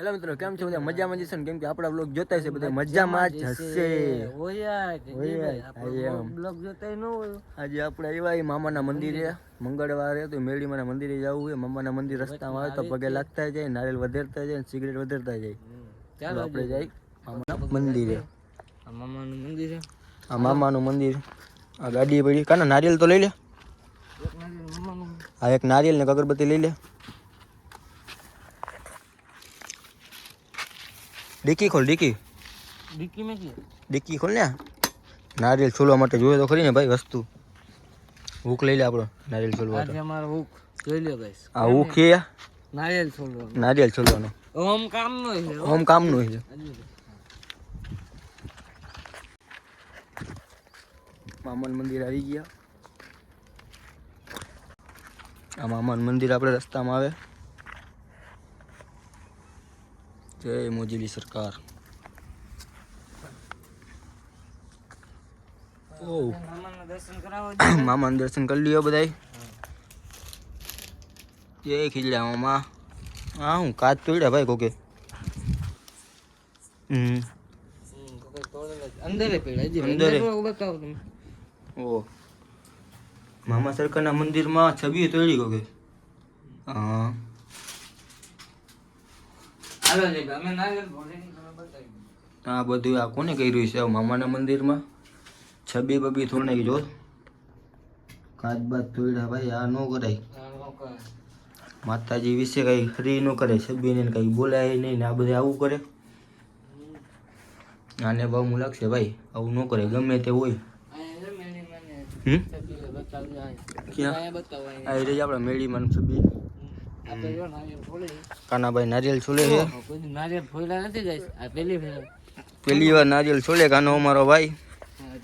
Hello મિત્રો કેમ છો? બધા મજામાં જશે ને? કેમ કે આપણા બ્લોગ જોતા છે બધા મજામાં જ હશે. બ્લોગ ન હોય. આજે આપણે આવ્યા એ મામાના મંદિરે. મંગળવારે તો મેળીમાના મંદિરે જવું હોય મામાના મંદિર રસ્તામાં આવે તો પગે લાગતા જાય નારિયેલ વધારતા જાય સિગરેટ વધારતા જાય. ચાલો આપણે જાય મામાના મંદિરે. આ મામાનું મંદિર. છે આ મામાનું મંદિર. આ ગાડી પડી. કાના નારિયેલ તો લઈ લે. આ એક નારિયેલ ને અગરબત્તી લઈ લે. ડિક્કી ખોલ ડીકી. ડીકી મેં કે ડિક્કી ખોલ ને નારિયેલ છોલવા માટે જોઈએ તો ખરી ને ભાઈ વસ્તુ. હુક લઈ લે આપણો નારિયેલ છોલવા આજે અમારો હુક. જોઈ લ્યો ગાઈસ. આ હુક છે નારિયેલ છોલવાનો. નારિયેલ છોલવાનો. ઓમ કામ નો છે ઓમ કામ નો છે મામન મંદિર આવી ગયા. આ મામન મંદિર આપણે રસ્તામાં આવે. જય મોજીલી સરકાર. મામાના દર્શન કરાવો મામાનું દર્શન કરી લ્યો બધાય. જય ખીલ્યા મામા. હા હું કાચ તોડ્યા ભાઈ કોકે? હમ. ઓ મામા સરકારના મંદિરમાં છબી તોડી કોકે? હા હાલો જી ભાઈ, અમે નારિયેલ ફોડીને તમે બતાવી દો. આ બધું આ કોને કર્યું છે? મામાના મંદિરમાં? છબી બબી થોડી જો. કાચ બાદ થોડા ભાઈ આ ન કરાય. માતાજી વિશે કઈ ફ્રી ન કરે છબીને કઈ બોલાય નહીં ને આ બધે આવું કરે. આને બહુ લાગશે ભાઈ આવું ન કરે ગમે તે હોય. હમ. ક્યાં. આ રહી આપણે મેળીમાં છબી આપણે જો નારિયેળ ફોડી કાનાભાઈ નારિયેલ છોલે છે. નથી ગાઈસ. આ પહેલી ફેર. પેલી વાર નારિયેલ છોલે કાનો અમારો ભાઈ.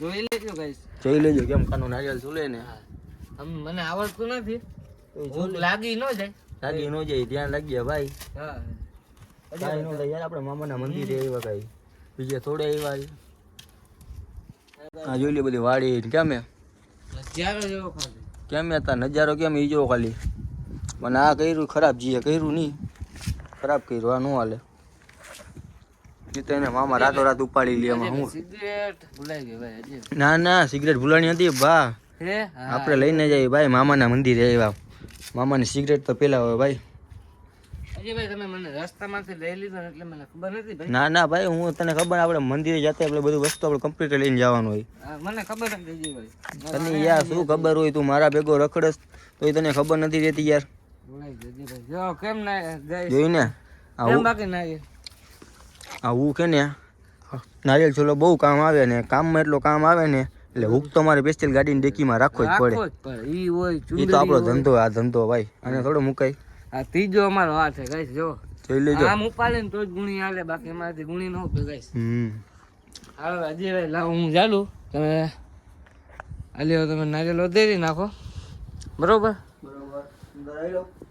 જોઈ લેજો ગાઈસ. જોઈ લેજો કેમ કાનો નારિયેલ છોલે ને. આમ મને આવડતું નથી. ભૂખ લાગી ન જાય. લાગી ન જાય ધ્યાન લાગી ભાઈ. હા. કાંઈ ન યાર આપણે મામાના મંદિરે આવ્યા કાઈ. બીજે થોડે આવ્યા. આ જોઈ લે બધી વાડી કેમ કેમ હતા નજારો કેમ ઈ જો ખાલી? મને આ કર્યું ખરાબ જીએ કર્યું નહીં. ખરાબ કર્યું આ ન હાલે. એને મામા રાતો રાત ઉપાડી લે એમાં હું? સિગરેટ ભૂલાઈ ગઈ ભાઈ ના ના સિગરેટ ભૂલાણી હતી બા આપણે લઈને જઈએ ભાઈ મામાના મંદિરે આવ્યા મામાની સિગરેટ તો પેલા હોય ભાઈ. ને ના ભાઈ હું તને ખબર આપણે મંદિરે જતા આપણે બધું વસ્તુ આપણે કમ્પ્લીટ લઈને જવાનું હોય. મને ખબર તને યાર શું ખબર હોય તું મારા ભેગો રખડસ તોય તને ખબર નથી રહેતી યાર ભૂલાઈ ગઈ હજી ભાઈ જો કેમ ના ગઈ જોઈ ને? કેમ બાકી ના ગઈ આવું કે ને? નારિયેલ છોલો બહુ કામ આવે ને કામમાં એટલો કામ આવે ને એટલે હુક તો મારે સ્પેશિયલ ગાડીની ડેકીમાં રાખવો જ પડે. રાખવો જ પડે. ઈ હોય એ તો આપણો હોય. ધંધો આ ધંધો ભાઈ અને થોડો મુકાય. આ ત્રીજો અમારો આ છે ગાઈસ જો. જોઈ લેજો. આમ ઉપાડે ને તો જ ગુણી હાલે બાકી એમાંથી ગુણી ન ઉપે ગાઈસ. હમ. હાલો હજી ભાઈ લાવ હું ચાલુ. તમે આલ્યો તમે નારિયેલ વધેરી નાખો. બરોબર?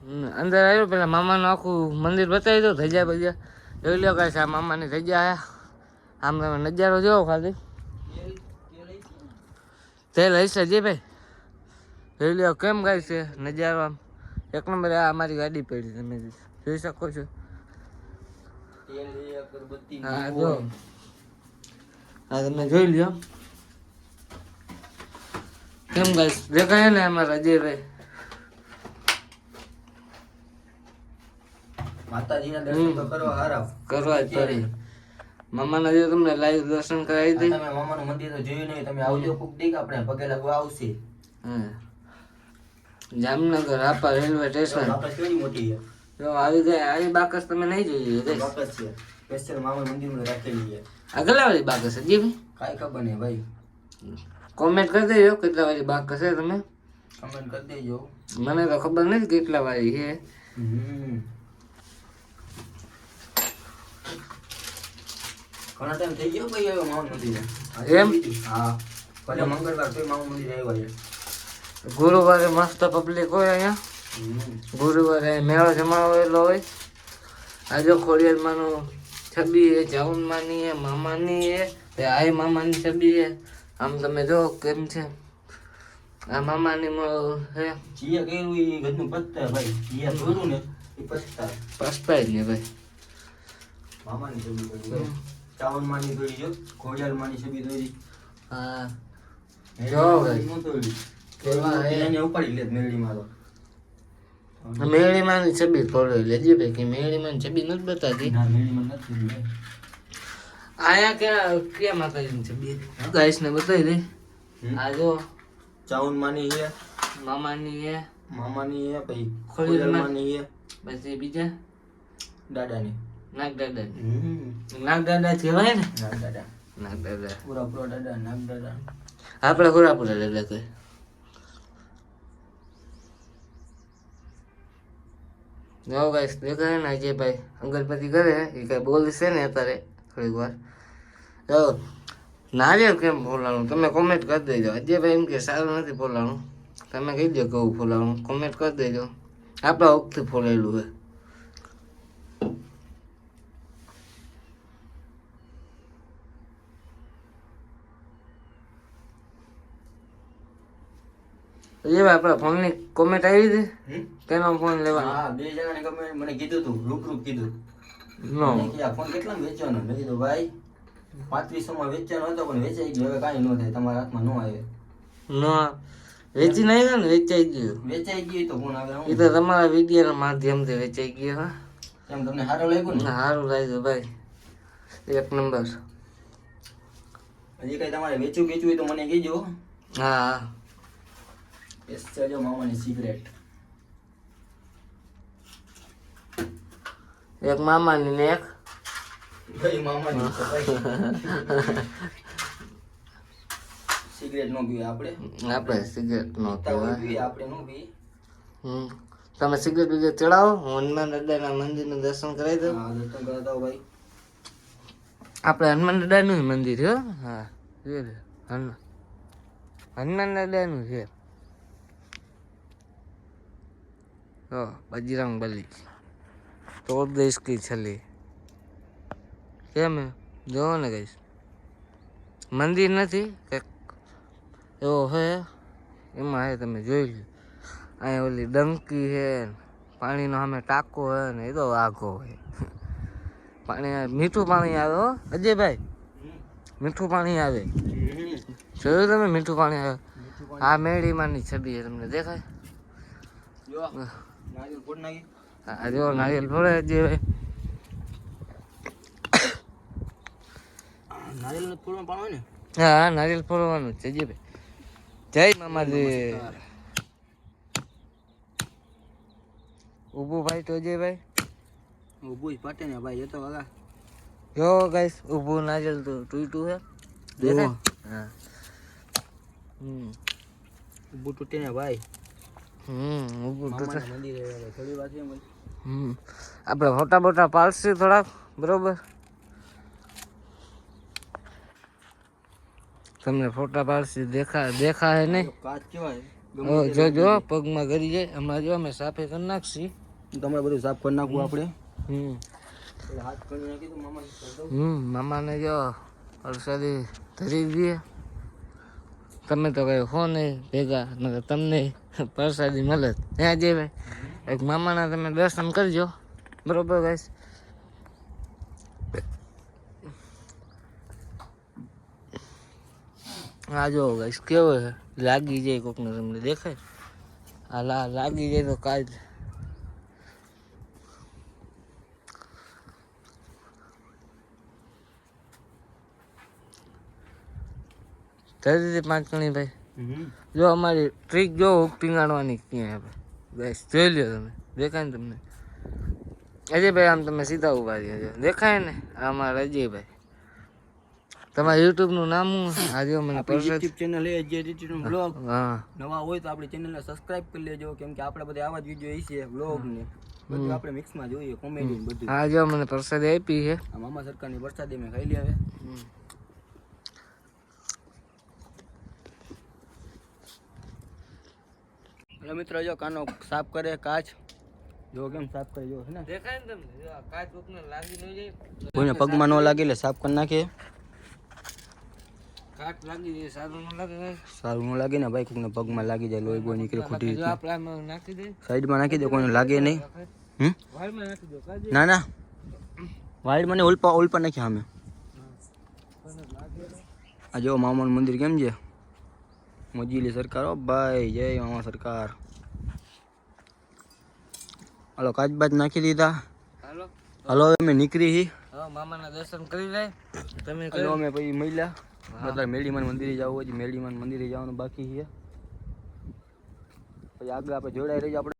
અંદર આવ્યો પેલા મામાનું આખું મંદિર બતાવી દો ધજા બજા જોઈ લો કાંઈ આ મામાની ધજા આવ્યા આમ તમે નજારો જોવો ખાલી. તે લઈ છે જે ભાઈ. જોઈ લો કેમ ગાય છે નજારો આમ. એક નંબર આ અમારી ગાડી પડી તમે જોઈ શકો છો. તમે જોઈ લ્યો. કેમ ગાય દેખાય ને અમારા અજયભાઈ માતાજીના દર્શન તો કરવા હારા. કરવા જ પડે. મામાના જો તમને લાઈવ દર્શન કરાવી દઈ તમે મામાનું મંદિર તો જોયું નહીં તમે આવજો કોક દીક આપણે પગે લાગવા આવશે. હા. જામનગર આપા રેલવે સ્ટેશન. આપણે કેવી મોટી છે? જો આવી જાય આવી બાકસ તમે નહીં જોઈ ગઈ બાકસ છે. સ્પેશિયલ મામા મંદિરમાં રાખેલી છે. આ કેટલા વાળી બાકસ હજી ભાઈ. કાંઈ ખબર નહીં ભાઈ. કોમેન્ટ કરી દેજો કેટલા વાળી બાકસ છે તમે. કમેન્ટ કરી દેજો. મને તો ખબર નથી કેટલા વાળી છે. હમ. ઘણા ટાઈમ થઈ ગયો ભાઈ આવ્યો મામા મંદિરે. એમ? હા. ભલે મંગળવાર તો મંદિરે આવ્યા છે ગુરુવારે મસ્ત પબ્લિક હોય અહીંયા. ગુરુવારે મેળો જમાવેલો હોય. આજે ખોડિયારમાંનું છબી એ ચાઉનમાંની એ મામાની એ તે આઈ મામાની છબી એ. આમ તમે જો કેમ છે? આ મામાની મ- હે? જીએ કર્યું એ ઘરનું પત્તા ભાઈ. જીએ જોયું ને એ પત્તા પસ્તાય ને ભાઈ. મામાની છબી દોરી ચાવનમાંની દોરી જો ઘોડિયાલમાંની છબી દોરી. હા. મેળી જો મામાની ભાઈ. નો દોરી. હે? એને ઉપાડી લે મેળીમાં તો. મેળીમાં છબી થોડો લેજે ભાઈ મેળીમાં છબી નથી બતાતી. આયા ક્યાં ક્યાં માતાજીની છબી ગાઈસ ને બતાવી દે. આ જો. ચાવનમાંની હે મામાની હે મામાની હે પછી ખોડિયાલમાંની હે પછી બીજા? દાદાની. નાગ દાદા હમ. નાગ દાદા કહેવાય ને? નાગ દાદા નાગ દાદા પૂરા દાદા નાગ દાદા આપણે પૂરા પૂરા દાદા કહે જો ગાઈસ દેખાય ને અજયભાઈ. અંગલપતિ કરે એ કઈ બોલશે ને અત્યારે થોડીક વાર. જો નારિયેળ કેમ ફોલાણું? તમે કોમેન્ટ કરી દેજો. અજયભાઈ એમ કે સારું નથી ફોલાણું. તમે કહી દો કેવું ફોલાણું. કોમેન્ટ કરી દેજો. આપણા વખતે ફોલાયેલું હોય. અજયભાઈ આપણા ફોનની કોમેન્ટ આવી હતી? તેનો ફોન લેવાનો. હા બે જણાને ગમે મને કીધું તું રૂબરૂ કીધું. નો. આ ફોન કેટલા વેચવાનો? મેં કીધું ભાઈ પાંત્રીસો માં વેચવાનો હતો પણ વેચાઈ ગયો. હવે કાંઈ ન થાય તમારા હાથમાં ન આવે. નો વેચી નહીં ને વેચાઈ ગયો. વેચાઈ ગયો તો ફોન આવે એ તો તમારા વિડીયોના માધ્યમથી વેચાઈ ગયો હા. એમ તમને સારું લાગ્યું ને? સારું લાગ્યું ભાઈ. એક નંબર. હજી કઈ તમારે વેચવું વેચવું હોય તો મને કહેજો. હા. સ્પેશિયલ જો મામાની સિગરેટ એક મામાની ને એક સિગરેટ નો પીવે આપણે આપણે સિગરેટ નો પીએ આપણે નો પીએ હમ. તમે સિગરેટ બીજે ચડાવો. હું હનુમાન દાદાના મંદિરનું દર્શન કરાવી હા દર્શન કરાવી દો ભાઈ. આપણે હનુમાન દાદાનું મંદિર હો. હા હનુમાન હનુમાન હનુ- હનુમાન દાદાનું છે. બજરંગ બલી. તો દેશ કી છલી કેમ હે? જોવો ને કઈશ. મંદિર નથી? કંઈક એવો હે? એમાં હે તમે જોઈ લો અહીંયા ઓલી ડંકી છે પાણીનો સામે ટાંકો હે ને એ તો વાઘો હોય પાણી મીઠું પાણી આવે હો અજયભાઈ. મીઠું પાણી આવે. જોયું તમે મીઠું પાણી આવે? આ મેળીમાંની છબી છે તમને દેખાય? જો ફોડ આ જો નારિયેલ ફોડે અજયભાઈ નારિયેળ ને ફોડમાં પાડો ને. હા હા નારિયેલ ફોડવાનું જ છે અજયભાઈ જય મામાજી. ઊભું ભાઈ તો અજયભાઈ ઊભું જ પાટે ને ભાઈ એ તો વાગા જો ગાઈસ ઉભું નારિયેલ તો તૂટ્યું છે દેખાય? હા. હમ. ઊભું તૂટે ને ભાઈ. આપણે ફોટા મોટા પાલસી થોડાક બરોબર? તમને ફોટા પાડશું દેખા દેખાય નહીં? જોજો જો જો પગમાં ગરી જાય હમણાં જો અમે સાફે કરી નાખશી. તમારે બધું સાફ કરી નાખવું આપણે. હમ. મામાને જો વરસાદી ધરી દઈએ. તમે તો કઈ હો નહીં ભેગા તમને પ્રસાદી મળે. જ. ત્યાં જઈ ભાઈ. એક મામાના તમે દર્શન કરજો. બરોબર ગાઈસ આ જો ગાઈસ કેવો છે? લાગી જાય કોકને તમને દેખાય? આ લા, લાગી જાય તો કાજ ધરી દીધી પાંચ કણી ભાઈ. જો અમારી ટ્રીક જો પીંગાડવાની ક્યાં હવે? બસ જોઈ લ્યો તમે. દેખાય ને તમને? અજયભાઈ આમ તમે સીધા ઊભા રહ્યા છો. દેખાય ને? અમારા અજયભાઈ. તમારા યુટ્યુબનું નામ શું? આજે મને યુટ્યુબ ચેનલ એ જે ડિજિટલ બ્લોગ હા. નવા હોય તો આપણી ચેનલને સબસ્ક્રાઇબ કરી લેજો. કેમ કે આપણે બધા આવા જ વીડિયો છે બ્લોગ ને. બધું આપણે મિક્સમાં જોઈએ કોમેડી બધું. જો મને પ્રસાદી આપી છે. મામા સરકારની વરસાદી મેં ખાઈ લે હવે. એટલે મિત્રો જો કાનો સાફ કરે કાચ. જો કેમ સાફ કરી જો ને? દેખાય ને તમને? જો કાચ કોકને લાગી ન જાય. કોઈને પગમાં ન લાગે એટલે સાફ કરી નાખે. કાચ લાગી જાય સારું ન લાગે સારું ન લાગે ને ભાઈ કોઈને પગમાં લાગી જાય લોહી બોય નીકળે ખોટી જો રીતે નાખી દે. સાઈડમાં નાખી દે કોઈને લાગે નહીં. હમ? વાળમાં નાખી દો કાજે. ના ના. વાઈડ મને ઉલ્પા ઉલપા નાખ્યા અમે. આ જો મામાનું મંદિર કેમ છે? મોજીલી સરકાર ઓ ભાઈ જય મામા સરકાર હાલો કાચબાજ નાખી દીધા હાલો હાલો અમે નીકળી હી મામાના દર્શન કરી લે. તમે કરો અમે પછી મળ્યા. મતલબ મેડીમાન મંદિરે જવું હોય મેળીમાન મંદિરે જવાનું બાકી છે. પછી આગળ આપણે જોડાઈ રહીએ આપણે